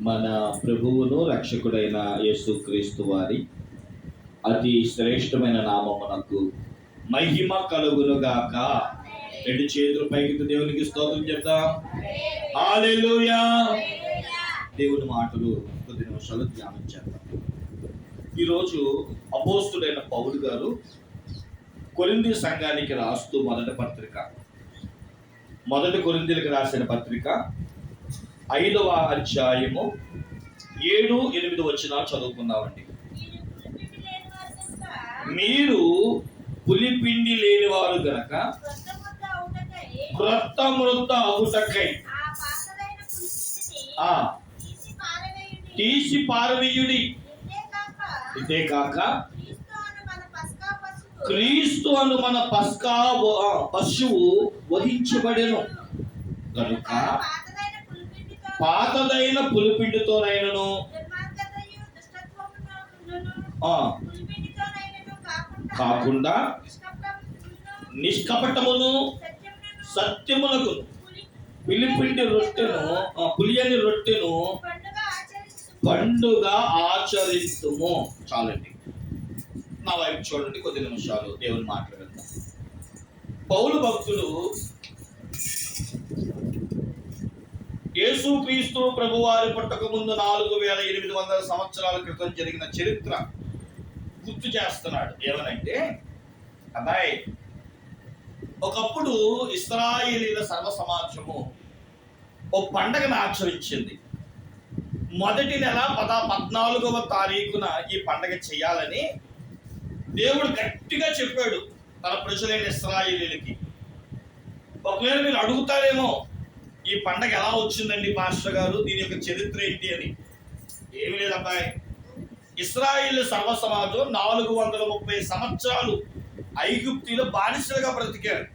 మన ప్రభువును రక్షకుడైన యేసుక్రీస్తు వారి అతి శ్రేష్టమైన నామమునకు మహిమ కలుగును గాక రెండు చేతులు పైకి దేవునికి స్తోత్రం చెప్తాం హల్లెలూయా. దేవుని మాటలు కొద్ది నిమిషాలు ధ్యానం చేద్దాం. ఈరోజు అపోస్తుడైన పౌలు గారు కొరింది సంఘానికి రాస్తూ మొదటి పత్రిక. మొదటి కొరిందీలకు రాసిన పత్రిక ఐదవ అధ్యాయము ఏడు ఎనిమిది వచ్చిన చదువుకుందామండి. మీరు పులిపిండి లేని వారు గనక క్రొత్త మృత అవుటకై ఆ తీసి పారవీయుడి. ఇదే కాక క్రీస్తు అను మన పస్కా పశువు వహించబడెను. కనుక పాతదైన పులిపిండితోనైనను. కాకుండా నిష్కపటమును సత్యమునకు పులిపిండి రొట్టెను పులియని రొట్టెను పండుగ ఆచరిస్తుము చాలండి. నా వైపు చూడండి కొద్ది నిమిషాలు దేవుని మాట్లాడదాం పౌలు భక్తులు యేసుక్రీస్తు ప్రభువారి పుట్టక ముందు నాలుగు వేల ఎనిమిది వందల సంవత్సరాల క్రితం జరిగిన చరిత్ర గుర్తు చేస్తున్నాడు. ఏమనంటే అబ్బాయి ఒకప్పుడు ఇస్రాయేలీల సర్వ సమాజము ఓ పండగను ఆచరించింది. మొదటి నెల పద పద్నాలుగవ తారీఖున ఈ పండగ చేయాలని దేవుడు గట్టిగా చెప్పాడు తన ప్రజలైన ఇస్రాయేలీలకి. ఒకవేళ మీరు అడుగుతారేమో ఈ పండగ ఎలా వచ్చిందండి మాస్టర్ గారు? దీని యొక్క చరిత్ర ఏంటి అని. ఏమి లేదు అబ్బాయి ఇస్రాయిల్ సర్వ సమాజం నాలుగు వందల ముప్పై సంవత్సరాలు ఐగుప్తిలో బానిసలుగా బ్రతికారు.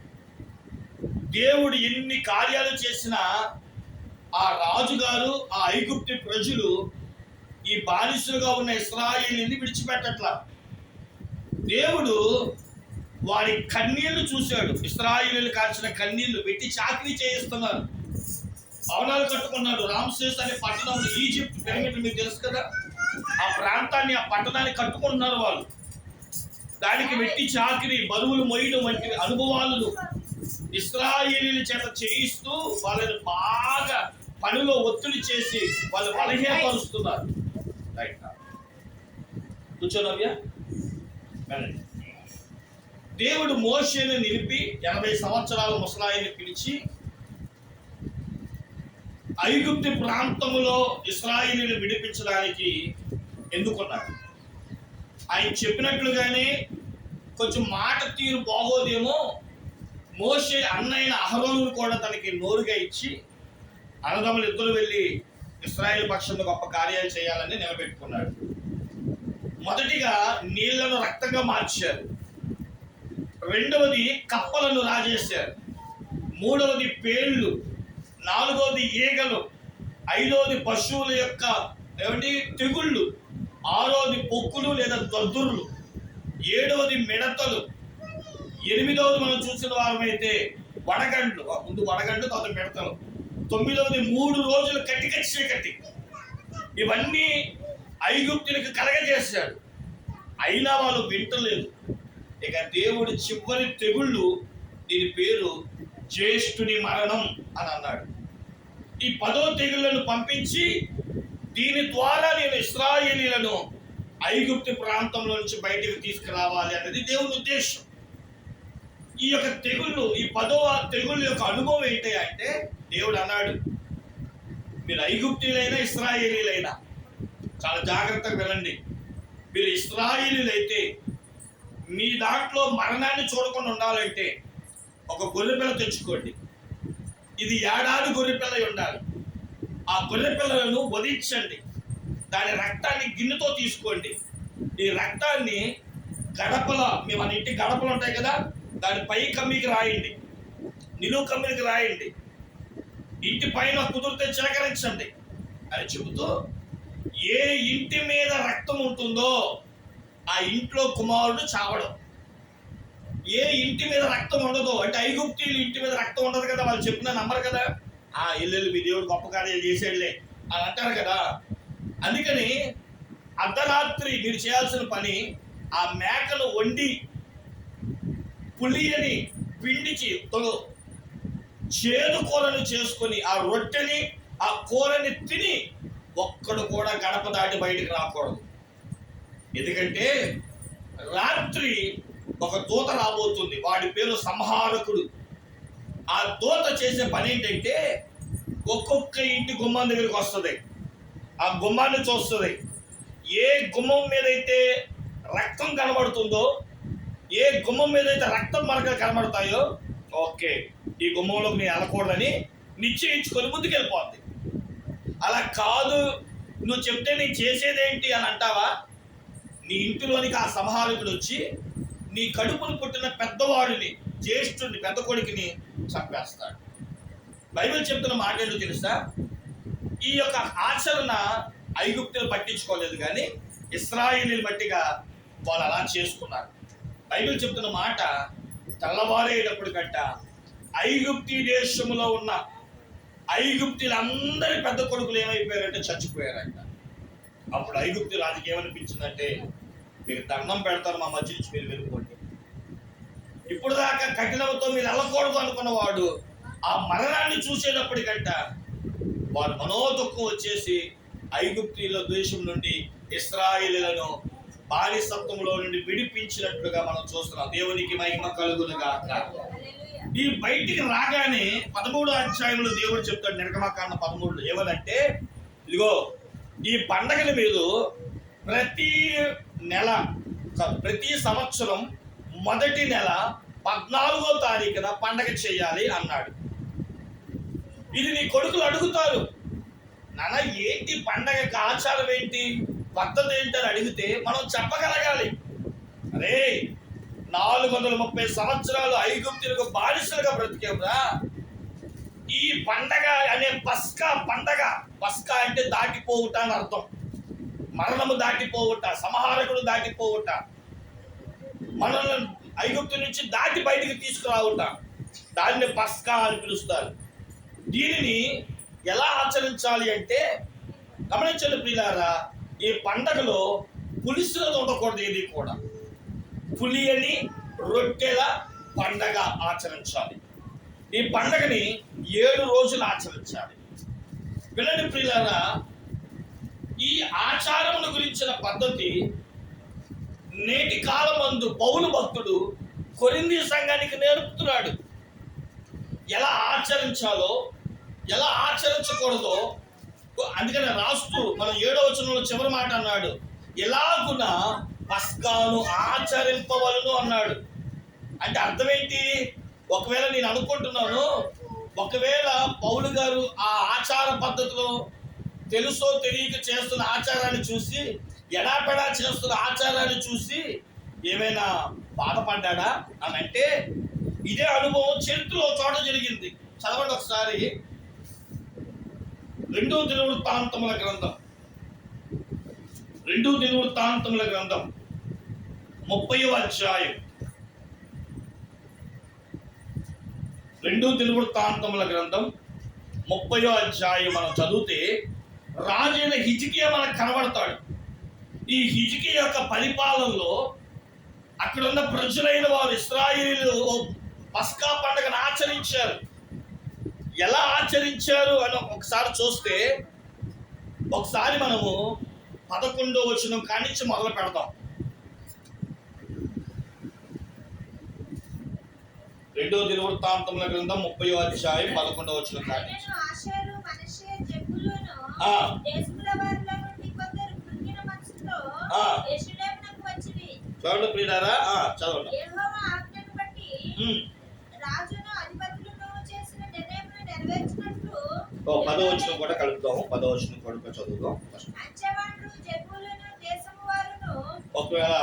దేవుడు ఎన్ని కార్యాలు చేసినా ఆ రాజుగారు ఆ ఐగుప్తి ప్రజలు ఈ బానిసలుగా ఉన్న ఇస్రాయిల్ని విడిచిపెట్టట్లా. దేవుడు వారి కన్నీళ్ళు చూశాడు. ఇస్రాయిలు కాల్చిన కన్నీళ్ళు పెట్టి చాకరీ చేయిస్తున్నారు. భవనాలు కట్టుకున్నాడు. రామ్సేస్ అనే పట్టణంలో ఈజిప్ట్ పిరమిడ్ మీకు తెలుసు కదా? ఆ ప్రాంతాన్ని ఆ పట్టణాన్ని కట్టుకుంటున్నారు వాళ్ళు. దానికి వెట్టి చాకిరి బరువులు మొయ్యడం వంటి అనుభవాలను ఇస్రాయేలీల చేత చేయిస్తూ వాళ్ళని బాగా పనిలో ఒత్తిడి చేసి వాళ్ళు బలహీనపరుస్తున్నారు. కూర్చోనవ్యా దేవుడు మోషేని నిలిపి ఎనభై సంవత్సరాల ముసలాయిని పిలిచి ఐగుప్తి ప్రాంతంలో ఇస్రాయిలీని విడిపించడానికి ఎందుకున్నాడు ఆయన చెప్పినట్లుగానే కొంచెం మాట తీరు బాగోదేమో మోసే అన్నయ్య అహరోను కూడా తనకి నోరుగా ఇచ్చి అన్నదమ్ములు ఇద్దరు వెళ్ళి ఇస్రాయేల్ పక్షంలో గొప్ప కార్యాలు చేయాలని నిలబెట్టుకున్నాడు. మొదటిగా నీళ్ళను రక్తంగా మార్చారు. రెండవది కప్పలను రాజేశారు. మూడవది పేర్లు నాలుగోది ఈగలు ఐదోది పశువుల యొక్క ఏమిటి తెగుళ్ళు ఆరోది పొక్కులు లేదా దద్దుర్లు ఏడవది మిడతలు ఎనిమిదవది మనం చూసిన వారమైతే వడగండ్లు. ముందు వడగండ్లు తర్వాత మిడతలు. తొమ్మిదవది మూడు రోజులు కట్టిక చీకటి. ఇవన్నీ ఐగుప్తులకు కలగజేశాడు. అయినా వాళ్ళు వింటలేదు. ఇక దేవుడి చివరి తెగుళ్ళు దీని పేరు జ్యేష్ఠుని మరణం అని అన్నాడు. ఈ పదో తెగులను పంపించి దీని ద్వారా నేను ఇస్రాయేలీలను ఐగుప్తి ప్రాంతంలో నుంచి బయటికి తీసుకురావాలి అనేది దేవుని ఉద్దేశం. ఈ యొక్క తెగుళ్ళు ఈ పదవ తెగుళ్ళ యొక్క అనుభవం ఏంటి అంటే దేవుడు అన్నాడు మీరు ఐగుప్తులైనా ఇస్రాయేలీలైనా చాలా జాగ్రత్తగా వినండి మీరు ఇస్రాయేలీలైతే మీ దాంట్లో మరణాన్ని చూడకుండా ఉండాలంటే ఒక గొర్రెపిల్ల తెచ్చుకోండి. ఇది ఏడాది గొర్రెపిల్ల ఉండాలి. ఆ గొర్రెపిల్లలను వధించండి. దాని రక్తాన్ని గిన్నెతో తీసుకోండి. ఈ రక్తాన్ని గడపల మీ మన ఇంటి గడపలు ఉంటాయి కదా దాని పై కమ్మికి రాయండి. నిలువు కమ్మికి రాయండి. ఇంటి పైన కుదిరితే చేకరించండి అని చెబుతూ ఏ ఇంటి మీద రక్తం ఉంటుందో ఆ ఇంట్లో కుమారుడు చావడం. ఏ ఇంటి మీద రక్తం ఉండదో అంటే ఐగుప్తీయులు ఇంటి మీద రక్తం ఉండదు కదా వాళ్ళు చెప్పిన నమ్మరు కదా? ఆ ఇల్లు మీ దేవుడు గొప్ప కార్యాలు చేసేళ్ళే అని అంటారు కదా. అందుకని అర్ధరాత్రి మీరు చేయాల్సిన పని ఆ మేకలు వండి పులియని పిండిచి తొలు చేదు కూరను చేసుకొని ఆ రొట్టెని ఆ కూరని తిని ఒక్కడు కూడా గడప దాటి బయటికి రాకూడదు. ఎందుకంటే రాత్రి ఒక దూత రాబోతుంది. వాడి పేరు సంహారకుడు. ఆ దూత చేసే పని ఏంటంటే ఒక్కొక్క ఇంటి గుమ్మం దగ్గరికి వస్తుంది. ఆ గుమ్మాన్ని చూస్తుంది. ఏ గుమ్మం మీద అయితే రక్తం కనబడుతుందో ఏ గుమ్మం మీద అయితే రక్తం మరకలు కనబడతాయో ఓకే ఈ గుమ్మంలోకి నేను వెళ్ళకూడదని నిశ్చయించుకొని ముందుకెళ్ళిపోద్ది. అలా కాదు. నువ్వు చెప్తే నేను చేసేదేంటి అని అంటావా? నీ ఇంటిలోనికి ఆ సంహారకుడు వచ్చి నీ కడుపును పుట్టిన పెద్దవాడిని జ్యేష్ఠుని పెద్ద కొడుకుని చంపేస్తాడు. బైబిల్ చెప్తున్న మాట ఏంటో తెలుసా? ఈ యొక్క ఆచరణ ఐగుప్తులు పట్టించుకోలేదు కానీ ఇస్రాయిలీలు బట్టిగా వాళ్ళు అలా చేసుకున్నారు. బైబిల్ చెప్తున్న మాట తెల్లవారేటప్పటికంట ఐగుప్తి దేశంలో ఉన్న ఐగుప్తులందరి పెద్ద కొడుకులు ఏమైపోయారంటే చచ్చిపోయారంట. అప్పుడు ఐగుప్తి రాజుకి ఏమనిపించిందంటే మీకు దండం పెడతారు మా మధ్య నుంచి మీరు వెళ్ళిపోండి. ఇప్పుడు దాకా కఠినంతో మీరు వెళ్ళకూడదు అనుకున్నవాడు ఆ మరణాన్ని చూసేటప్పటికంట వారు మనోదుఖం వచ్చేసి ఐగుప్తీల దేశం నుండి ఇస్రాయిలను బానిసత్వంలో నుండి విడిపించినట్లుగా మనం చూస్తున్నాం. దేవునికి మహిమ కలుగునుగా ఈ బయటికి రాగానే పదమూడు అధ్యాయంలో దేవుడు చెప్తాడు నిర్గమకాండ పదమూడులో. ఏమనంటే ఇదిగో ఈ పండగల మీద ప్రతి నెల ప్రతి సంవత్సరం మొదటి నెల పద్నాలుగో తారీఖున పండగ చేయాలి అన్నాడు. ఇది నీ కొడుకులు అడుగుతారు. నాన్న ఏంటి పండగకి ఆచారం ఏంటి? పద్ధతి ఏంటి అని అడిగితే మనం చెప్పగలగాలి. అరే నాలుగు వందల ముప్పై సంవత్సరాలు ఐగుప్తులకు బానిసలుగా బ్రతికేవరా? ఈ పండగ అనే పస్కా పండగ పస్కా అంటే దాటిపోవుట అని అర్థం. మరణము దాటిపోవుట సంహారకుడు దాటిపోవుట మనల్ని ఐగుప్తు నుంచి దాటి బయటికి తీసుకురావుట. దాన్ని పస్కా అని పిలుస్తారు. దీనిని ఎలా ఆచరించాలి అంటే గమనించండి ప్రియులారా ఈ పండగలో పులిసులు ఉండకూడదు ఏది కూడా. పులియని రొట్టెల పండగ ఆచరించాలి. ఈ పండగని ఏడు రోజులు ఆచరించాలి. వినండి ప్రియులారా ఈ ఆచారముల గురించిన పద్ధతి నేటి కాలమందు పౌలు భక్తుడు కొరింది సంఘానికి నేర్పుతున్నాడు. ఎలా ఆచరించాలో ఎలా ఆచరించకూడదో అందుకని రాస్తూ మనం ఏడో వచనంలో చివరి మాట అన్నాడు. ఎలాగున పస్కాను ఆచరింపవలను అన్నాడు. అంటే అర్థం ఏంటి ఒకవేళ నేను అనుకుంటున్నాను ఒకవేళ పౌలు గారు ఆ ఆచార పద్ధతిలో తెలుసో తెలియక చేస్తున్న ఆచారాన్ని చూసి ఎడాపెడా చేస్తున్న ఆచారాన్ని చూసి ఏమైనా బాధపడ్డాడా? అని అంటే ఇదే అనుభవం చరిత్రలో చోట జరిగింది. చదవండి ఒకసారి. రెండో దినవృత్తాంతముల గ్రంథం. రెండో దినవృత్తాంతముల గ్రంథం. ముప్పై అధ్యాయం. రెండో దినవృత్తాంతముల గ్రంథం. ముప్పయో అధ్యాయం మనం చదివితే రాజైన హిజికియా మనకు కనబడతాడు. ఈ హిజికియా యొక్క పరిపాలనలో అక్కడ ఉన్న ప్రజలైన వారు ఇస్రాయిలు పస్కా పండుగను ఆచరించారు. ఎలా ఆచరించారు అని ఒకసారి చూస్తే ఒకసారి మనము పదకొండో వచనం కానించి మొదలు పెడతాం రెండో దినవృత్తాంతముల గ్రంథం ముప్పై అధ్యాయం పదకొండో వచనం కానించి చేసిన నిర్ణయమును నెరవేర్చినట్లు ఓ పదో వచనం కూడా కలుపుదాము. పదో వచనం కూడా చదువుదాం. ఒకవేళ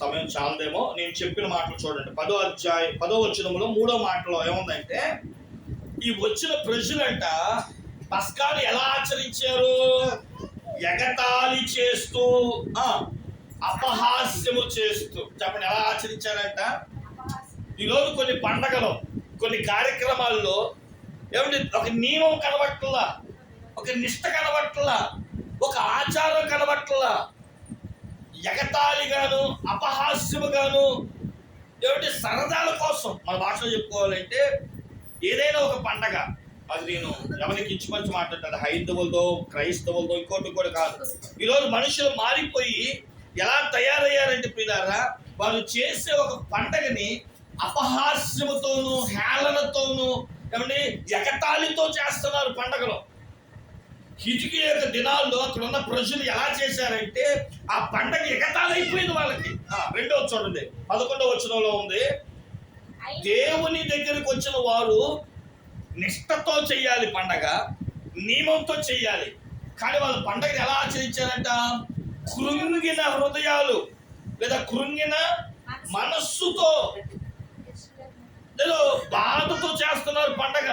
సమయం చాలదేమో నేను చెప్పిన మాటలు చూడండి. పదో అధ్యాయం పదో వచనంలో మూడో మాటలో ఏముందంటే ఈ వచ్చిన ప్రజలంట పస్కాలు ఎలా ఆచరించారు? ఎగతాళి చేస్తూ అపహాస్యము చేస్తూ. చెప్పండి ఎలా ఆచరించారంట? ఈరోజు కొన్ని పండగలు కొన్ని కార్యక్రమాల్లో ఏమంటే ఒక నియమం కనబట్టలా ఒక నిష్ట కనబట్ల ఒక ఆచారం కనబట్ల ఎగతాళిగాను అపహాస్యముగాను ఏమిటి సరదాల కోసం. మన భాషలో చెప్పుకోవాలంటే ఏదైనా ఒక పండగ అది నేను ఎవరికి ఇచ్చిపరిచి మాట్లాడతాను? హైందవులతో క్రైస్తవులతో ఇంకోటి కూడా కాదు. ఈరోజు మనుషులు మారిపోయి ఎలా తయారయ్యారంటే పిల్లారా వాళ్ళు చేసే ఒక పండగని అపహాస్యముతోనూ హేళనతోనూ ఏమండి ఎగతాళితో చేస్తున్నారు పండగలో. హిజికి యొక్క దినాల్లో అక్కడ ఉన్న ప్రజలు ఎలా చేశారంటే ఆ పండగ ఎగతాళైపోయింది వాళ్ళకి. రెండో చూడండి పదకొండవ వచనంలో ఉంది. దేవుని దగ్గరికి వచ్చిన వారు నిష్టతో చెయ్యాలి పండగ నియమంతో చెయ్యాలి కానీ వాళ్ళు పండగను ఎలా ఆచరించారంట? కృంగిన హృదయాలు లేదా కృంగిన మనస్సుతో. ఏదో బాధతో చేస్తున్నారు పండగ.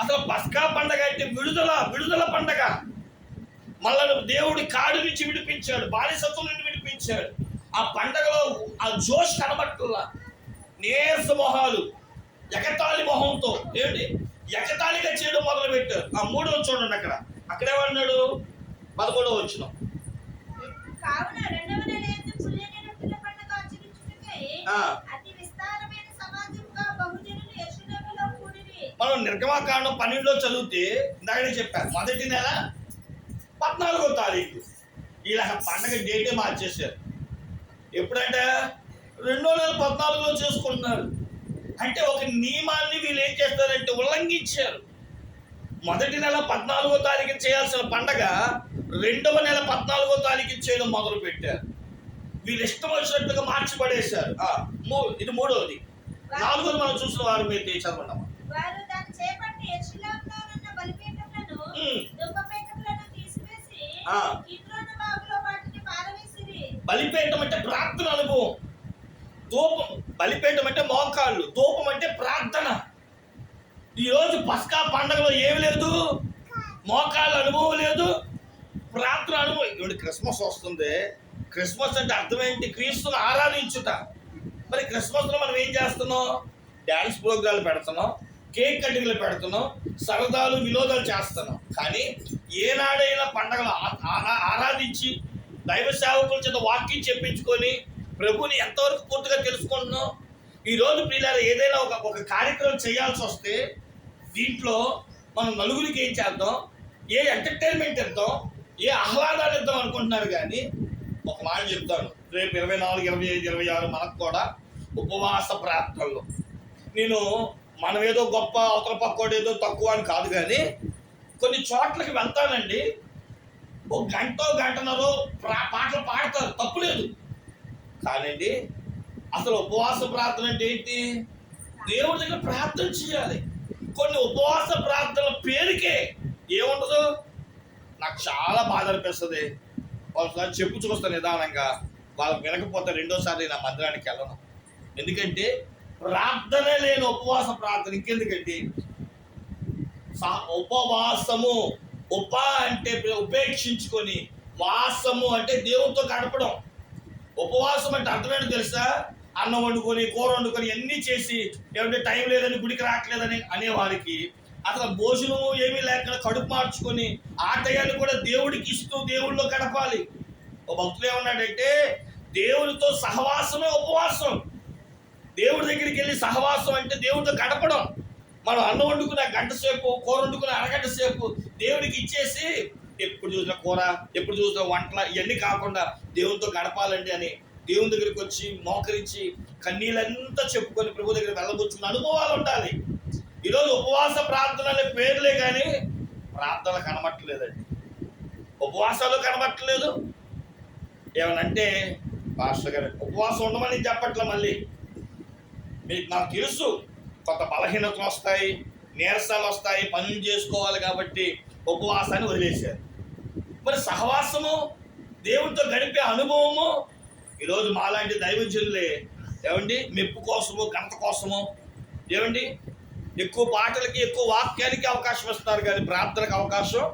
అసలు బస్కా పండగ అంటే విడుదల విడుదల పండగ. మళ్ళీ దేవుడి కాడు నుంచి విడిపించాడు బానిసత్వం నుండి విడిపించాడు. ఆ పండగలో ఆ జోష్ కనబట్టులా నేర్స మొహాలు. ఎగతాళి మొహంతో. ఏంటి ఎగతాళిగా చేయడం మొదలు పెట్టారు ఆ మూడో చూడండి అక్కడ. అక్కడేమన్నాడు పదకొండవ వచ్చిన. మనం నిర్గమాకాండం పన్నెండులో చదివితే ఇందాకనే చెప్పారు మొదటి నెల పద్నాలుగో తారీఖు. ఇలా పండగ డేటే మార్చేశారు. ఎప్పుడంటే? రెండో నెల పద్నాలుగులో చేసుకుంటున్నారు. అంటే ఒక నియమాన్ని వీళ్ళు ఏం చేస్తారంటే ఉల్లంఘించారు. మొదటి నెల పద్నాలుగో తారీఖు చేయాల్సిన పండగ రెండవ నెల పద్నాలుగో తారీఖు చేయడం మొదలు పెట్టారు వీళ్ళు ఇష్టం వచ్చినట్టుగా మార్చి పడేశారు. ఆ, మూ- ఇది మూడవది నాలుగోది మనం చూసిన వారు మీరు చదవండి. బలిపీఠం అంటే ప్రార్థన అనుభవం. ధూపం. బలిపీఠం అంటే మోకాళ్ళు ధూపం అంటే ప్రార్థన. ఈరోజు పస్కా పండగలో ఏమి లేదు మోకాళ్ళ అనుభవం లేదు ప్రార్థన అనుభవం. ఇప్పుడు క్రిస్మస్ వస్తుంది. క్రిస్మస్ అంటే అర్థం ఏంటి క్రీస్తుని ఆరాధించుట. మరి క్రిస్మస్లో మనం ఏం చేస్తున్నాం? డ్యాన్స్ ప్రోగ్రాలు పెడుతున్నాం కేక్ కటింగ్లు పెడుతున్నాం సరదాలు వినోదాలు చేస్తున్నాం. కానీ ఏనాడైనా పండగలు ఆ- ఆరాధించి దైవ సేవకుల చేత వాక్యం చెప్పించుకొని ప్రభుని ఎంతవరకు పూర్తిగా తెలుసుకుంటున్నాం? ఈరోజు పిల్లలు ఏదైనా ఒక ఒక కార్యక్రమం చేయాల్సి వస్తే దీంట్లో మనం నలుగురికి ఏం చేద్దాం? ఏ ఎంటర్టైన్మెంట్ ఇద్దాం? ఏ ఆహ్లాదాలు ఇద్దాం అనుకుంటున్నారు కానీ ఒక మాట చెప్తాను. రేపు ఇరవై నాలుగు ఇరవై ఐదు ఇరవై ఆరు మనకు కూడా ఉపవాస ప్రార్థనలు. నేను మనమేదో గొప్ప అవతల పక్కోడు ఏదో తక్కువ అని కాదు కానీ కొన్ని చోట్లకి వెళ్తానండి. ఒక గంట గంటన్నర ప్రా- పాటలు పాడతారు. తప్పులేదు కానండి అసలు ఉపవాస ప్రార్థన అంటే ఏంటి? దేవుడి దగ్గర ప్రార్థన చేయాలి. కొన్ని ఉపవాస ప్రార్థనల పేరుకే ఏముండదు? నాకు చాలా బాధ అనిపిస్తుంది. ఒకసారి చెప్పు చూస్తాను నిదానంగా. వాళ్ళు వినకపోతే రెండోసారి నా మందిరానికి వెళ్ళను. ఎందుకంటే ప్రార్థన లేని ఉపవాస ప్రార్థన ఇంకెందుకండి? ఉపవాసము ఉప అంటే ఉపేక్షించుకొని వాసము అంటే దేవుడితో గడపడం. ఉపవాసం అంటే అర్థమేంటో తెలుసా? అన్నం వండుకొని కూర వండుకొని అన్నీ చేసి ఏమంటే టైం లేదని గుడికి రావట్లేదని అనేవారికి అసలు భోజనము ఏమీ లేక కడుపు మార్చుకొని ఆ టయాన్ని కూడా దేవుడికి ఇస్తూ దేవుళ్ళో గడపాలి. ఓ భక్తులు ఏమన్నాడంటే దేవుడితో సహవాసమే ఉపవాసం. దేవుడి దగ్గరికి వెళ్ళి సహవాసం అంటే దేవుడితో గడపడం. మనం అన్నం వండుకున్న గంట సేపు కూర వండుకున్న అరగంట సేపు దేవుడికి ఇచ్చేసి ఎప్పుడు చూసిన కూర ఎప్పుడు చూసిన వంటల ఇవన్నీ కాకుండా దేవునితో గడపాలండి అని దేవుని దగ్గరికి వచ్చి మోకరించి కన్నీళ్ళంతా చెప్పుకొని ప్రభు దగ్గర వెళ్ళబుచ్చుకున్న అనుభవాలు ఉండాలి. ఈరోజు ఉపవాస ప్రార్థన అనే పేర్లే కానీ ప్రార్థన కనబట్టలేదండి. ఉపవాసాలు కనబట్టలేదు. ఏమనంటే పాస్టర్ గారు ఉపవాసం ఉండమని చెప్పట్లే మళ్ళీ. మీకు నాకు తెలుసు కొంత బలహీనతలు వస్తాయి నీరసాలు వస్తాయి పనులు చేసుకోవాలి కాబట్టి ఉపవాసాన్ని వదిలేశారు. మరి సహవాసము దేవుడితో గడిపే అనుభవము ఈరోజు మాలాంటి దైవజనులే ఏమండి? మెప్పు కోసము గంట కోసము ఏమండి? ఎక్కువ పాటలకి ఎక్కువ వాక్యానికి అవకాశం ఇస్తారు కానీ ప్రార్థనకు అవకాశం.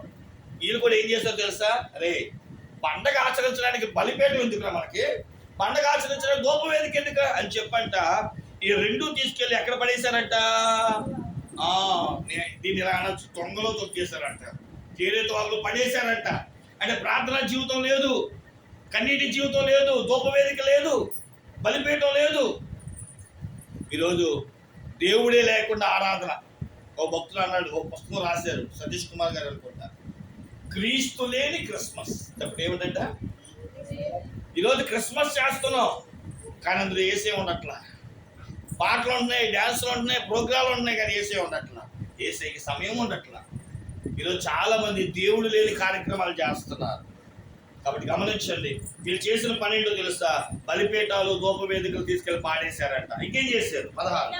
వీళ్ళు కూడా ఏం చేస్తారో తెలుసా? అరే పండగ ఆచరించడానికి బలిపేట ఎందుకురా మనకి? పండగ ఆచరించడానికి గోప వేదిక ఎందుకు అని చెప్పంట. ఈ రెండు తీసుకెళ్ళి ఎక్కడ పడేశారంట? దీన్ని ఇలా అనొచ్చు తొంగలో తొక్కేశారంట. చేరే తోగలు పడేశారంట. అంటే ప్రార్థనా జీవితం లేదు కన్నీటి జీవితం లేదు దూపవేదిక లేదు బలిపీఠం లేదు. ఈరోజు దేవుడే లేకుండా ఆరాధన. ఓ భక్తులు అన్నాడు ఓ పుస్తకం రాశారు సతీష్ కుమార్ గారు అనుకుంటా. క్రీస్తు లేని క్రిస్మస్. అప్పుడు ఏమిటంట? ఈరోజు క్రిస్మస్ చేస్తున్నాం కానీ అందులో ఏసే ఉండట్లా. పాటలు ఉంటున్నాయి డ్యాన్సులు ఉంటున్నాయి ప్రోగ్రాంలు ఉంటున్నాయి కానీ ఏసే ఉండట్లా. ఏసేకి సమయం ఉండట్లా. ఈరోజు చాలా మంది దేవుడు లేని కార్యక్రమాలు చేస్తున్నారు. కాబట్టి గమనించండి వీళ్ళు చేసిన పని ఏంటో తెలుసా? బలిపీఠాలు దూప వేదికలు తీసుకెళ్ళి పాడేశారంట. ఇంకేం చేశారు? పదహారు.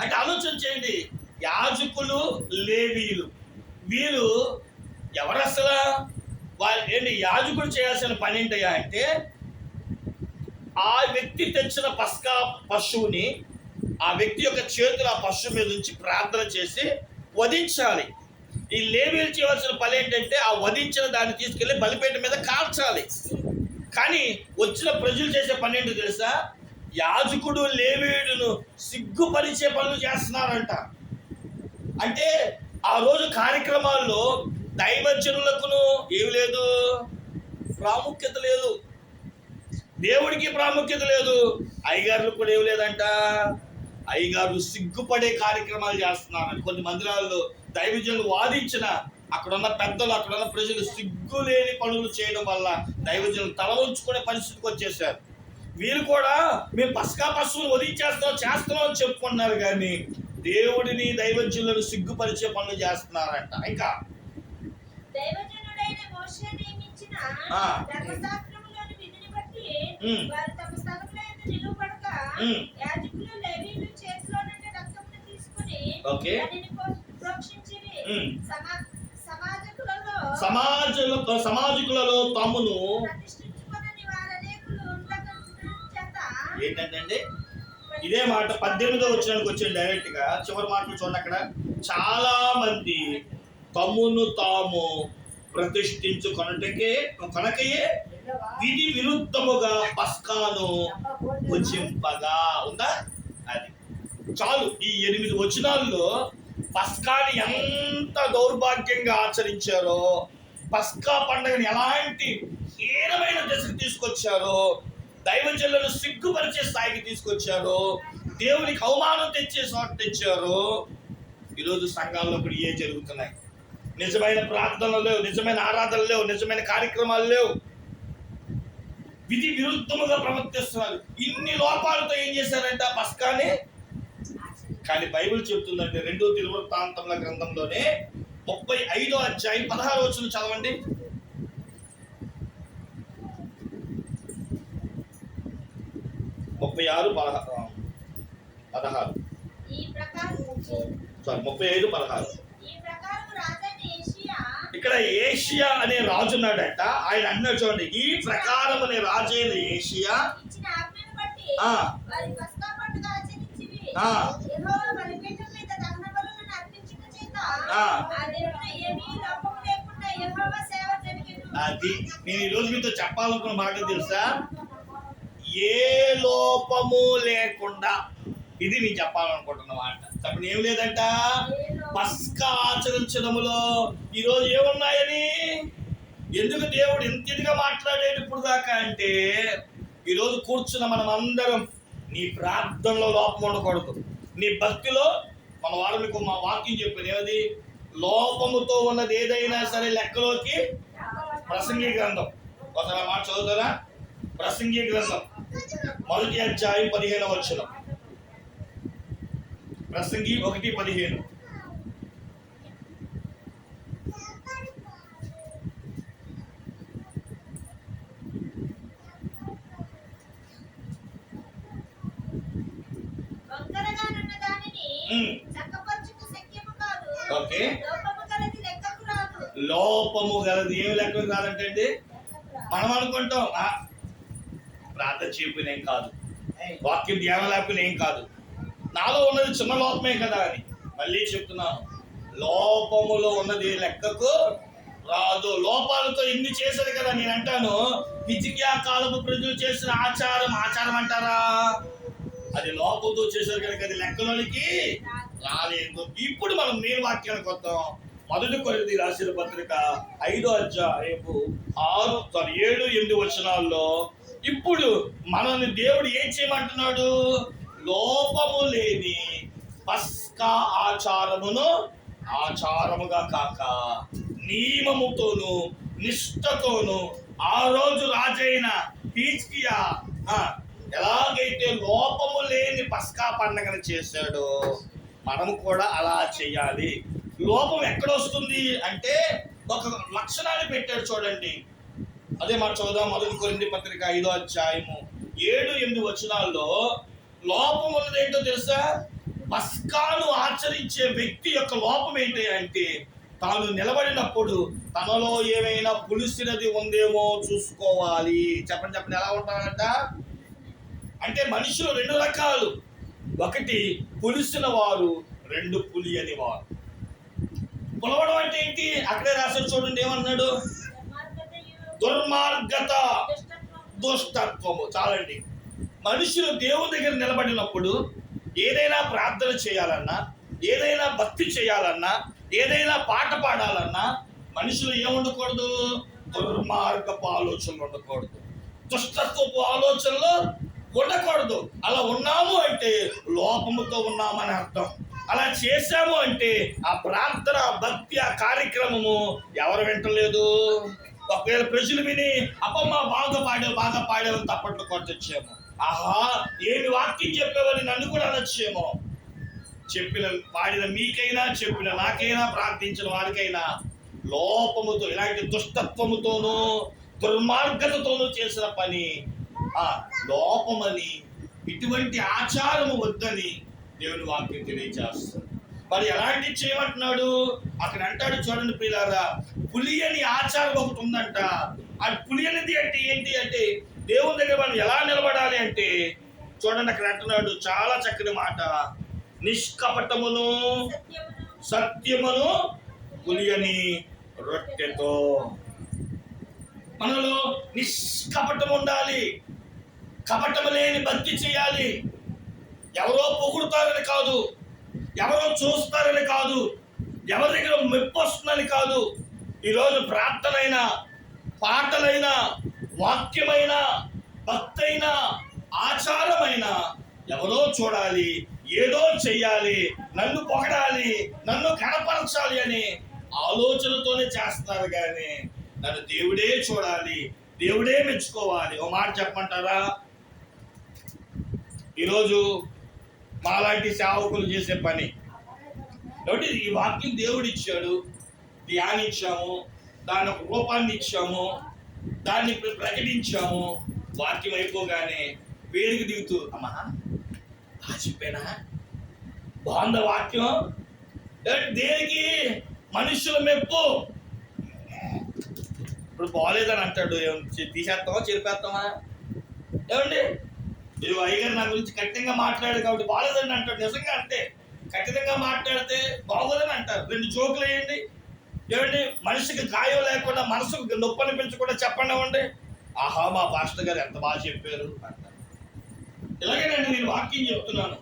అంటే ఆలోచన చేయండి. యాజకులు లేవీయులు. వీరు ఎవరు అసలు వాళ్ళు ఏంటి? యాజకుడు చేయాల్సిన పని ఏంటయ్యా అంటే ఆ వ్యక్తి తెచ్చిన పస్కా పశువుని ఆ వ్యక్తి యొక్క చేతులు ఆ పశువు మీద నుంచి ప్రార్థన చేసి వధించాలి. ఈ లేవీలు చేయవలసిన పని ఏంటంటే ఆ వధించిన దాన్ని తీసుకెళ్ళి బలిపేట మీద కాల్చాలి కానీ వచ్చిన ప్రజలు చేసే పని ఏంటో తెలుసా? యాజకుడు లేవీయుడును సిగ్గుపరిచే పనులు చేస్తున్నారంట అంటే ఆ రోజు కార్యక్రమాల్లో దైవజనులకును ఏమి లేదు ప్రాముఖ్యత లేదు. దేవుడికి ప్రాముఖ్యత లేదు. అయ్యగారులకు కూడా ఏమి లేదంట. అయ్యగారు సిగ్గుపడే కార్యక్రమాలు చేస్తున్నారు. కొన్ని మందిరాల్లో దైవజనులు వాదించిన అక్కడున్న పెద్దలు అక్కడున్న ప్రజలు సిగ్గు లేని పనులు చేయడం వల్ల దైవజనులు తల ఉంచుకునే పరిస్థితికి వచ్చేసారు. వీరు కూడా మేము పసకా పశువులు వదిలించేస్తాం చేస్తాం అని చెప్పుకుంటున్నారు కానీ దేవుడిని దైవజనులను సిగ్గుపరిచే పనులు చేస్తున్నారంట. ఇంకా దైవజనుడైన మోషే నియమించిన వారు తమ స్థలముల యందు నిలువబడక ఉమ్. యాజకులు లేవీయులు చేతిలో నుండి రక్తమును తీసుకుని ఓకే. దానిని పో- ప్రోక్షించిరి ఉమ్. సమా- సమాజకులలో తమను చేత ఏంటంటే ఇదే మాట పద్దెనిమిదో వచ్చినానికి వచ్చింది డైరెక్ట్గా చివరి మాటలు చూడండి అక్కడ చాలా మంది తమ్మును తాము ప్రతిష్ఠించుకొనటకే కొనకయే విధి విరుద్ధముగా పస్కాను భుజింపగా ఉందా? అది. చాలు. ఈ ఎనిమిది వచనాల్లో పస్కాని ఎంత దౌర్భాగ్యంగా ఆచరించారో పస్కా పండుగని ఎలాంటి హీనమైన దశకు తీసుకొచ్చారో దైవజనులను సిగ్గుపరిచే స్థాయికి తీసుకొచ్చారో దేవునికి అవమానం తెచ్చే చోట తెచ్చారో ఈరోజు సంఘాల్లో ఇప్పుడు ఏ జరుగుతున్నాయి. నిజమైన ప్రార్థనలు లేవు నిజమైన ఆరాధనలు లేవు నిజమైన కార్యక్రమాలు లేవు. విధి విరుద్ధముగా ప్రవర్తిస్తున్నారు. ఇన్ని లోపాలతో ఏం చేశారంటే ఆ పస్కాని? కానీ బైబిల్ చెప్తుందంటే రెండో తిరువృత్తాంతముల గ్రంథంలోనే ముప్పై ఐదో అధ్యాయం పదహారు వచ్చిన చదవండి. ముప్పై ఆరు పదహారు. పదహారు సారీ ముప్పై ఐదు పదహారు. ఇక్కడ ఏషియా అనే రాజు ఉన్నాడట. ఆయన అన్నాడు చూడండి ఈ ప్రకారం అనే ఏషియా? యెహోవా సేవ జరిగెను. అది నేను ఈ రోజు మీతో చెప్పాలనుకున్న మాట తెలుసా? ఏ లోపము లేకుండా ఇది నేను చెప్పాలనుకుంటున్న మాట. చెప్పండి ఏం లేదంట? పస్కా ఆచరించడములో ఈరోజు ఏమున్నాయని? ఎందుకు దేవుడు ఇంత ఇదిగా మాట్లాడేది ఇప్పుడు దాకా అంటే ఈరోజు కూర్చున్న మనం అందరం నీ ప్రార్థనలో లోపం ఉండకూడదు. నీ భక్తిలో మన వాడు మీకు మా వాక్యం చెప్పాను ఏమది లోపముతో ఉన్నది ఏదైనా సరే లెక్కలోకి ప్రసంగి గ్రంథం. ఒకసారి మాట చదువుతారా? ప్రసంగి గ్రంథం. మొదటి అధ్యాయం పదిహేను వచ్చినాం ప్రసంగి ఒకటి పదిహేను. ఓకే. లోపము గలది ఏమి లెక్క కాదంటే అండి మనం అనుకుంటాం "ఆ, ప్రార్థన చేయకపోయిన ఏం కాదు. వాక్యం ధ్యానం లేకపోయినా ఏం కాదు. నాలో ఉన్నది చిన్న లోపమే కదా అని మళ్ళీ చెప్తున్నాను. లోపములో ఉన్నది లెక్కకు రాదు. లోపాలతో ఇన్ని చేశారు కదా నేను అంటాను. హిజికియా కాలపు ప్రజలు చేసిన ఆచారం ఆచారం అంటారా? అది లోపంతో చేశారు కనుక అది లెక్కలోనికి రాలేదు. ఇప్పుడు మనం నేను వాక్యానికి వద్దాం. మొదటి కొరింది రాసిన పత్రిక ఐదో అధ్యాయపు ఆరు ఏడు ఎనిమిది వచనాల్లో ఇప్పుడు మనల్ని దేవుడు ఏం చేయమంటున్నాడు? లోపము లేని పస్కా ఆచారమును ఆచారముగా కాక నియమముతోను నిష్ఠతోను ఆ రోజు రాజైన హీజ్కియా ఎలాగైతే లోపము లేని పస్కా పండగను చేశాడో మనము కూడా అలా చేయాలి. లోపం ఎక్కడ వస్తుంది అంటే ఒక లక్షణాన్ని పెట్టాడు చూడండి. అదే మాట చదువుదాం మొదటి కొరింది పత్రిక ఐదో అధ్యాయము ఏడు ఎనిమిది వచనాల్లో లోపం ఉన్నది ఏంటో తెలుసా? పస్కాను ఆచరించే వ్యక్తి యొక్క లోపం ఏంటి అంటే తాను నిలబడినప్పుడు తనలో ఏమైనా పులిసినది ఉందేమో చూసుకోవాలి. చెప్పండి చెప్పండి ఎలా ఉంటారంట? అంటే మనుషులు రెండు రకాలు. ఒకటి పులిసిన వారు రెండు పులి అని వారు. పులవడం అంటే ఏంటి? అక్కడే రాశారు చూడండి ఏమన్నాడు? దుర్మార్గత. దుష్టత్వము, దుష్టత్వము. చాలండి. మనుషులు దేవుని దగ్గర నిలబడినప్పుడు ఏదైనా ప్రార్థన చేయాలన్నా ఏదైనా భక్తి చేయాలన్నా ఏదైనా పాట పాడాలన్నా మనుషులు ఏముండకూడదు? దుర్మార్గపు ఆలోచనలు ఉండకూడదు. దుష్టత్వపు ఆలోచనలు ఉండకూడదు. అలా ఉన్నాము అంటే లోపముతో ఉన్నామని అర్థం. అలా చేశాము అంటే ఆ ప్రార్థన భక్తి ఆ కార్యక్రమము ఎవరు వింటలేదు? ఒకవేళ ప్రజలు విని అప్పమ్మ బాగా పాడావు బాగా పాడావు తప్పట్లు కొట్టొచ్చేమో. ఆహా ఏమి వాక్యం చెప్పేవని నన్ను కూడా అనొచ్చేమో. చెప్పిన వాడిన మీకైనా చెప్పిన నాకైనా ప్రార్థించిన వారికైనా లోపముతో ఇలాంటి దుష్టత్వముతోనూ దుర్మార్గతతోనూ చేసిన పని ఆ లోపమని ఇటువంటి ఆచారము వద్దని దేవుని వాక్యం తెలియజేస్తుంది. మరి ఎలాంటి చేయమంటున్నాడు? అక్కడ అంటాడు చూడండి పిల్లారా పులియని ఆచారం ఒకటి ఉందంట. ఆ పులియనిది అంటే ఏంటి అంటే దేవుని దగ్గర మనం ఎలా నిలబడాలి అంటే చూడండి అక్కడ అంటున్నాడు చాలా చక్కని మాట. నిష్కపటమును సత్యమును, సత్యమును పులియని రొట్టెతో. మనలో నిష్కపటం ఉండాలి. కపటము లేని భక్తి చేయాలి. ఎవరో పొగుడుతారని కాదు. ఎవరో చూస్తారని కాదు. ఎవరి దగ్గర మెప్పు వస్తుందని కాదు. ఈరోజు ప్రార్థనైనా పాటలైనా వాక్యమైన భక్తైన ఆచారమైన ఎవరో చూడాలి ఏదో చెయ్యాలి నన్ను పొగడాలి నన్ను కనపరచాలి అని ఆలోచనతోనే చేస్తారు కానీ నన్ను దేవుడే చూడాలి దేవుడే మెచ్చుకోవాలి. ఓ మాట చెప్పమంటారా? ఈరోజు మాలాంటి సేవకులు చేసే పని. కాబట్టి ఈ వాక్యం దేవుడు ఇచ్చాడు ధ్యానించాము దాని ఒక రూపాన్ని ఇచ్చాము దాన్ని ప్రకటించాము. వాక్యం అయిపోగానే వేడికి దిగుతూ అమ్మా ఆ చెప్పానా బాగుందా వాక్యం? దేనికి? మనుషుల మెప్పు. ఇప్పుడు బాగోలేదని అంటాడు. తీసేస్తామా చెరిపేస్తామా ఏమండి? ఇది అయ్యగారు నా గురించి ఖచ్చితంగా మాట్లాడు కాబట్టి బాగోలేదని అంటాడు. నిజంగా అంటే ఖచ్చితంగా మాట్లాడితే బాగోదని అంటారు. రెండు జోకులు వేయండి. ఏమండి? మనిషికి గాయం లేకుండా మనసుకు నొప్పి అనిపించకుండా చెప్పండి అవ్వండి ఆహా మా పాస్టర్ గారు ఎంత బాగా చెప్పారు. అంటారు ఇలాగేనండి నేను వాక్యం చెప్తున్నాను.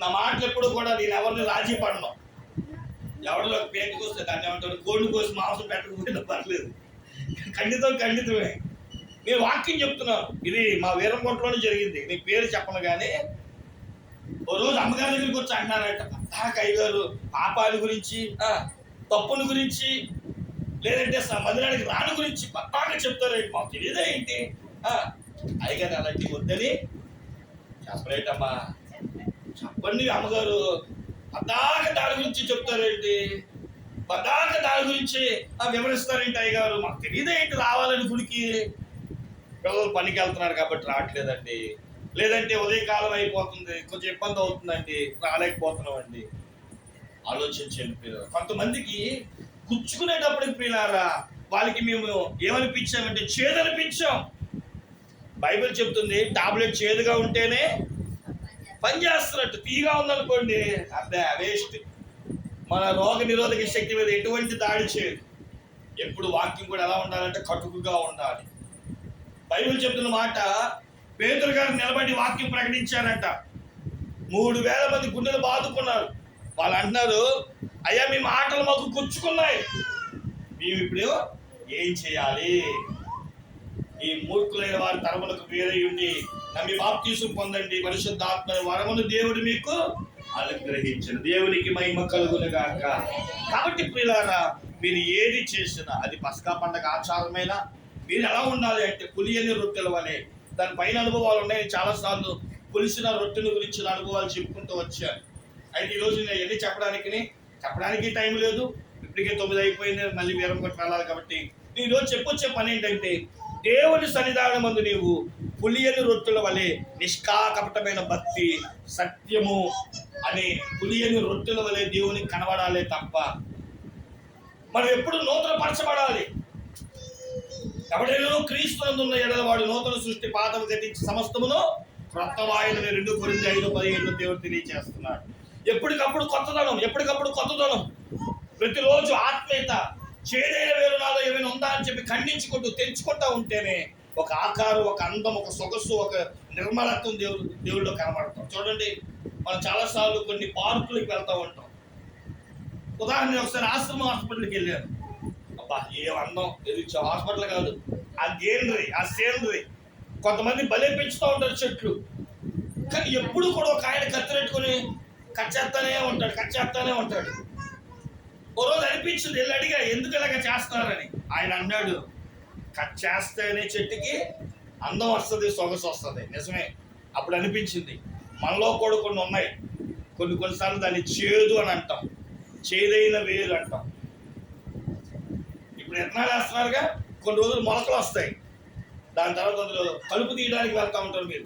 నా మాటలు ఎప్పుడు కూడా నేను ఎవరిని రాజీ పడను. ఎవరిలో పేటకు వస్తే దాన్ని ఏమంటారు? కోడిని కోసి మాంసం పెట్టకపోయినా పర్లేదు. ఖండితం ఖండితమే. నేను వాక్యం చెప్తున్నాను. ఇది మా వీరంకోటలోనే జరిగింది. నీ పేరు చెప్పను కానీ ఓ రోజు అమ్మగారి దగ్గరికి వచ్చి అంటున్నారట పద్దాక అయ్యగారు పాపాల గురించి తప్పుల గురించి లేదంటే మందిరానికి రాని గురించి పక్కాగా చెప్తారు. మాకు తెలియదేంటి ఏంటి? ఆ, అలాంటి వద్దని చెప్పలేటమ్మా చెప్పండి అమ్మగారు. పద్దాక దాని గురించి చెప్తారేంటి? పద్దాక దాని గురించి ఆ, వివరిస్తారేంటి అయ్యగారు మాకు తెలియదేంటి రావాలని గుడికి? పిల్లలు పనికి వెళ్తున్నారు కాబట్టి రావట్లేదండి. లేదంటే ఉదయకాలం అయిపోతుంది. కొంచెం ఇబ్బంది అవుతుందండి. రాలేకపోతున్నామండి. ఆలోచించండి పిల్లలు. కొంతమందికి గుచ్చుకునేటప్పటికి ప్రియులారా వాళ్ళకి మేము ఏమనిపించామంటే చేదనిపించాం. బైబిల్ చెప్తుంది టాబ్లెట్ చేదుగా ఉంటేనే పని చేస్తున్నట్టు తీగా ఉందనుకోండి అబ్బా వేస్ట్. మన రోగ నిరోధక శక్తి మీద ఎటువంటి దాడి చేయదు. ఎప్పుడు వాక్యం కూడా ఎలా ఉండాలంటే కటుకుగా ఉండాలి. బైబిల్ చెప్తున్న మాట పేదరు గారు నిలబడి వాక్యం ప్రకటించారంట. మూడు వేల మంది గుండెలు బాదుకున్నారు. వాళ్ళు అంటున్నారు అయ్యా మీ మాటలు మాకు గుచ్చుకున్నాయి. మేము ఇప్పుడు ఏం చేయాలి? ఈ మూర్ఖులైన వారి తరములకు వేరే నమ్మి బాప్తీసు పొందండి పరిశుద్ధాత్మ వరమును దేవుడు మీకు అనుగ్రహించిన దేవునికి మహిమ కలుగును గాక కాబట్టి ప్రియులారా మీరు ఏది చేసినా అది పసకా పండగ ఆచారమైనా మీరు ఎలా ఉండాలి అంటే పులియని రొట్టెల వలె. దాని పైన అనుభవాలు ఉన్నాయి చాలా సార్లు పులిసిన రొట్టెల గురించిన అనుభవాలు చెప్పుకుంటూ వచ్చాను. అయితే ఈరోజు నేను ఎన్ని చెప్పడానికి చెప్పడానికి టైం లేదు. ఇప్పటికే తొమ్మిది అయిపోయింది మళ్ళీ వేరే ఒకటి వెళ్ళాలి కాబట్టి. నేను ఈరోజు చెప్పొచ్చే పని ఏంటంటే దేవుని సన్నిధానం మందు నీవు పులియని రొట్టెల వలె నిష్కాకపటమైన భక్తి సత్యము అనే పులియని రొట్టెల వలె దేవునికి కనబడాలే తప్ప మనం ఎప్పుడు నూతన పరచబడాలి ఎవడైనా క్రీస్తునందున్న ఎడల వాడు నూతన సృష్టి పాతము గతించి సమస్తమును క్రొత్త వాయులని రెండు కొరింది ఐదు పదిహేను దేవుడు తెలియజేస్తున్నాడు. ఎప్పటికప్పుడు కొత్తదనం ఎప్పటికప్పుడు కొత్తదనం ప్రతిరోజు ఆత్మీయత చేదైన వేరు నాలో ఏమైనా ఉందా అని చెప్పి ఖండించుకుంటూ తెంచుకుంటా ఉంటేనే ఒక ఆకారం ఒక అందం ఒక సొగసు ఒక నిర్మలత్వం దేవుడు దేవుడిలో కనబడతాం. చూడండి మనం చాలాసార్లు కొన్ని పార్కులకు వెళ్తూ ఉంటాం. ఉదాహరణ ఒకసారి ఆశ్రమ హాస్పిటల్కి వెళ్ళాను. అబ్బా ఏం అందం ఎదురు హాస్పిటల్ కాదు. ఆ గ్రీనరీ ఆ సీనరీ కొంతమంది బలే పెంచుతూ ఉంటారు చెట్లు. కానీ ఎప్పుడు కూడా ఒక ఆయన కత్తిరెట్టుకొని కచ్చేస్తానే ఉంటాడు కచ్చేస్తానే ఉంటాడు. ఓ రోజు అనిపించింది వెళ్ళి అడిగా ఎందుకు ఇలాగ చేస్తున్నారని? ఆయన అన్నాడు కట్ చేస్తేనే చెట్టుకి అందం వస్తుంది సొగసు వస్తుంది. నిజమే అప్పుడు అనిపించింది. మనలో కూడా కొన్ని ఉన్నాయి. కొన్ని కొన్నిసార్లు దాన్ని చేదు అని అంటాం. చేదైన వేరు అంటాం. ఇప్పుడు ఎట్లా వేస్తున్నారుగా కొన్ని రోజులు మొలకలు వస్తాయి. దాని తర్వాత అందులో కలుపు తీయడానికి వెళ్తూ ఉంటారు మీరు.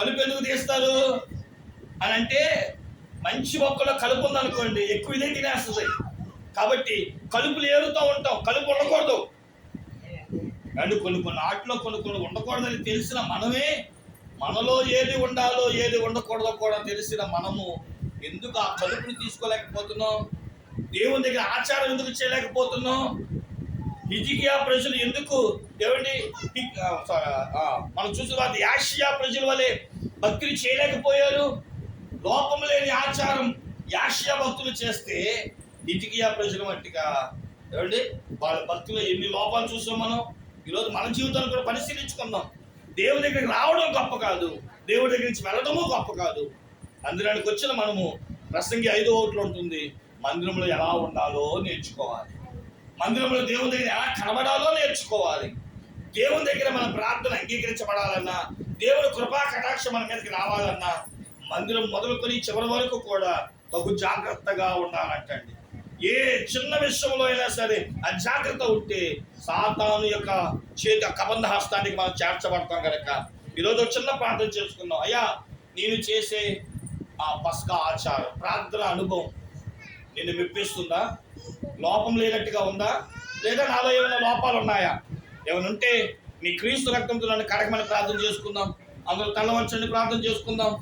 కలుపు ఎందుకు తీస్తారు? అని అంటే మంచి మొక్కలో కలుపు ఉందనుకోండి ఎక్కువ ఇదే తినేస్తుంది. కాబట్టి కలుపులు ఏరుతూ ఉంటాం కలుపు ఉండకూడదు. అండ్ కొన్ని కొన్ని ఆటలో కొన్ని కొన్ని ఉండకూడదని తెలిసిన మనమే మనలో ఏది ఉండాలో ఏది ఉండకూడదో కూడా తెలిసిన మనము ఎందుకు ఆ కలుపుని తీసుకోలేకపోతున్నాం? దేవుని దగ్గర ఆచారం ఎందుకు చేయలేకపోతున్నాం? హిజికియా ప్రజలు ఎందుకు ఏమండి? మనం చూసిన వాటి యాషియా ప్రజల వలె భక్తులు చేయలేకపోయారు. లోపం లేని ఆచారం యాషియా భక్తులు చేస్తే ఇటికియా ప్రజల మట్టిగా ఏమండి? వాళ్ళ భక్తులు ఎన్ని లోపాలు చూసాం మనం? ఈరోజు మన జీవితాన్ని కూడా పరిశీలించుకుందాం. దేవుడి దగ్గరికి రావడం గొప్ప కాదు. దేవుడి దగ్గర నుంచి వెళ్ళడము గొప్ప కాదు. మందిరానికి వచ్చిన మనము ప్రసంగి ఐదో ఓట్లు ఉంటుంది మందిరంలో ఎలా ఉండాలో నేర్చుకోవాలి. మందిరంలో దేవుని దగ్గర ఎలా కనబడాలో నేర్చుకోవాలి. దేవుని దగ్గర మన ప్రార్థన అంగీకరించబడాలన్నా దేవుని కృపా కటాక్షం మన మీదకి రావాలన్నా మందిరం మొదలుకొని చివరి వరకు కూడా తగు జాగ్రత్తగా ఉండాలంటండి. ఏ చిన్న విషయంలో అయినా సరే అజాగ్రత్త ఉంటే సాతాను యొక్క చేతి కబంధ హస్తానికి మనం చేర్చబడతాం కనుక ఈరోజు ఒక చిన్న ప్రార్థన చేసుకుందాం. అయ్యా నేను చేసే ఆ పస్కా ఆచారం ప్రార్థన అనుభవం నిన్ను మెప్పిస్తుందా? లోపం లేనట్టుగా ఉందా? లేదా నాలో ఏమైనా లోపాలు ఉన్నాయా? ఏమైనా ఉంటే మీ క్రీస్తు రక్తంతో నన్ను కడగమని ప్రార్థన చేసుకుందాం. అందరూ తల వంచండి ప్రార్థన చేసుకుందాం.